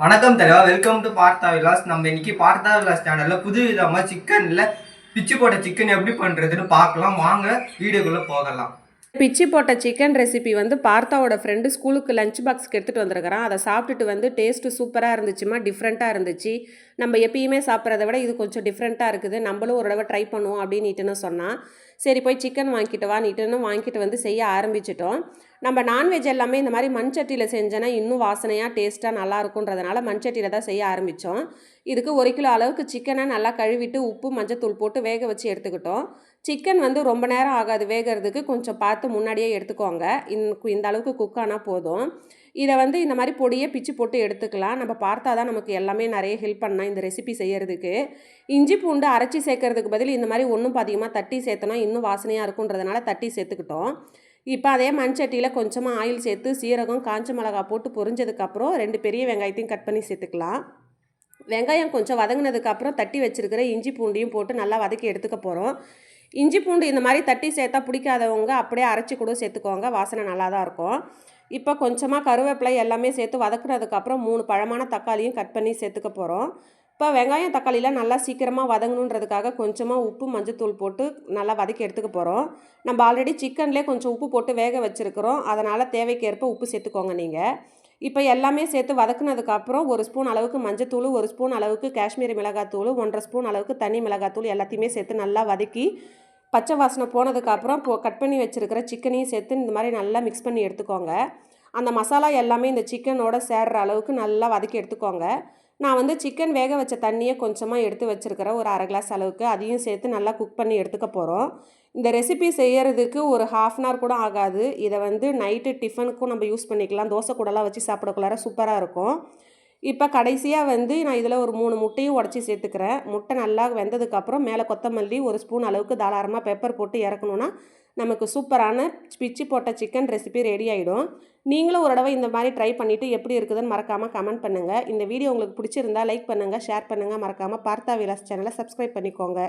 வணக்கம் தலைவா welcome to பார்த்தா விலாஸ் நம்ம இன்னைக்கு பார்த்தா விலாஸ் சேனலில் புது விதமாக சிக்கனில் பிச்சு போட்ட சிக்கன் எப்படி பண்ணுறதுன்னு பார்க்கலாம். வாங்க வீடியோக்குள்ளே போகலாம். பிச்சு போட்ட சிக்கன் ரெசிபி வந்து பார்த்தாவோட ஃப்ரெண்டு ஸ்கூலுக்கு லஞ்ச் பாக்ஸ்க்கு எடுத்துகிட்டு வந்திருக்கிறான். அதை சாப்பிட்டுட்டு வந்து டேஸ்ட்டு சூப்பராக இருந்துச்சுமா? டிஃப்ரெண்ட்டாக இருந்துச்சு. நம்ம எப்பயுமே சாப்பிட்றத விட இது கொஞ்சம் டிஃப்ரெண்ட்டாக இருக்குது. நம்மளும் ஒரு தடவை ட்ரை பண்ணுவோம் அப்படின்னு சொன்னான். சரி போய் சிக்கன் வாங்கிட்டு வா. நீட்டுன்னு வாங்கிட்டு வந்து செய்ய ஆரம்பிச்சிட்டோம். நம்ம நான்வெஜ் எல்லாமே இந்த மாதிரி மண்சட்டியில் செஞ்சோன்னா இன்னும் வாசனையாக டேஸ்ட்டாக நல்லா இருக்குன்றதுனால மண்சட்டியில் தான் செய்ய ஆரம்பித்தோம் இதுக்கு ஒரு கிலோ அளவுக்கு சிக்கனை நல்லா கழுவிட்டு உப்பு மஞ்சத்தூள் போட்டு வேக வச்சு எடுத்துக்கிட்டோம். சிக்கன் வந்து ரொம்ப நேரம் ஆகாது. வேகிறதுக்கு கொஞ்சம் பார்த்து முன்னாடியே எடுத்துக்கோங்க. இந்த இந்த அளவுக்கு குக் ஆனால் போதும். இதை வந்து இந்த மாதிரி பொடியை பிச்சு போட்டு எடுத்துக்கலாம். நம்ம பார்த்தா தான் நமக்கு எல்லாமே நிறைய ஹெல்ப் பண்ணலாம் இந்த ரெசிபி செய்யறதுக்கு. இஞ்சி பூண்டு அரைச்சி சேர்க்கறதுக்கு பதில் இந்த மாதிரி ஒன்றும் அதிகமாக தட்டி சேர்த்தோன்னா இன்னும் வாசனையாக இருக்குன்றதுனால தட்டி சேர்த்துக்கிட்டோம். இப்போ அதே மண்சட்டியில் கொஞ்சமாக ஆயில் சேர்த்து சீரகம் காஞ்ச மிளகா போட்டு பொரிஞ்சதுக்கப்புறம் ரெண்டு பெரிய வெங்காயத்தையும் கட் பண்ணி சேர்த்துக்கலாம். வெங்காயம் கொஞ்சம் வதங்கினதுக்கப்புறம் தட்டி வச்சுருக்கிற இஞ்சி பூண்டையும் போட்டு நல்லா வதக்கி எடுத்துக்க போகிறோம் இஞ்சி பூண்டு இந்த மாதிரி தட்டி சேர்த்தா பிடிக்காதவங்க அப்படியே அரைச்சி கூட சேர்த்துக்கோங்க. வாசனை நல்லா தான் இருக்கும். இப்போ கொஞ்சமாக கருவேப்பிலை எல்லாமே சேர்த்து வதக்குனதுக்கப்புறம் மூணு பழமான தக்காளியும் கட் பண்ணி சேர்த்துக்க போகிறோம் இப்போ வெங்காயம் தக்காளிலாம் நல்லா சீக்கிரமாக வதங்கணுன்றதுக்காக கொஞ்சமாக உப்பு மஞ்சத்தூள் போட்டு நல்லா வதக்கி எடுத்துக்க போகிறோம் நம்ம ஆல்ரெடி சிக்கன்லேயே கொஞ்சம் உப்பு போட்டு வேக வச்சுருக்கிறோம். அதனால் தேவைக்கேற்ப உப்பு சேர்த்துக்கோங்க நீங்கள் இப்போ எல்லாமே சேர்த்து வதக்குனதுக்கப்புறம் ஒரு ஸ்பூன் அளவுக்கு மஞ்சத்தூள் ஒரு ஸ்பூன் அளவுக்கு காஷ்மீரி மிளகாத்தூள் ஒன்றரை ஸ்பூன் அளவுக்கு தனி மிளகாத்தூள் எல்லாத்தையுமே சேர்த்து நல்லா வதக்கி பச்சை வாசனை போனதுக்கப்புறம் இப்போ கட் பண்ணி வச்சுருக்கிற சிக்கனையும் சேர்த்து இந்த மாதிரி நல்லா மிக்ஸ் பண்ணி எடுத்துக்கோங்க. அந்த மசாலா எல்லாமே இந்த சிக்கனோட சேர்ற அளவுக்கு நல்லா வதக்கி எடுத்துக்கோங்க. நான் வந்து சிக்கன் வேக வச்ச தண்ணியை கொஞ்சமாக எடுத்து வச்சுருக்கிறேன். ஒரு அரை கிளாஸ் அளவுக்கு. அதையும் சேர்த்து நல்லா குக் பண்ணி எடுத்துக்க போகிறோம் இந்த ரெசிபி செய்யறதுக்கு ஒரு ஹாஃப் அன் ஹவர் கூட ஆகாது. இதை வந்து நைட்டு டிஃபனுக்கும் நம்ம யூஸ் பண்ணிக்கலாம். தோசை கூடலாம் வச்சு சாப்பிடக்குள்ளார சூப்பராக இருக்கும். இப்போ கடைசியாக வந்து நான் இதில் ஒரு மூணு முட்டையும் உடச்சி சேர்த்துக்கிறேன். முட்டை நல்லா வெந்ததுக்கப்புறம் மேலே கொத்தமல்லி ஒரு ஸ்பூன் அளவுக்கு தாராளமாக பெப்பர் போட்டு இறக்கணுன்னா நமக்கு சூப்பரான பிச்சு போட்ட சிக்கன் ரெசிபி ரெடி ஆகிடும் நீங்களும் ஒரு தடவை இந்த மாதிரி ட்ரை பண்ணிவிட்டு எப்படி இருக்குதுன்னு மறக்காமல் கமெண்ட் பண்ணுங்கள் இந்த வீடியோ உங்களுக்கு பிடிச்சிருந்தா லைக் பண்ணுங்கள் ஷேர் பண்ணுங்கள் மறக்காமல் பார்த்தா விலாஸ் சேனலை சப்ஸ்கிரைப் பண்ணிக்கோங்க.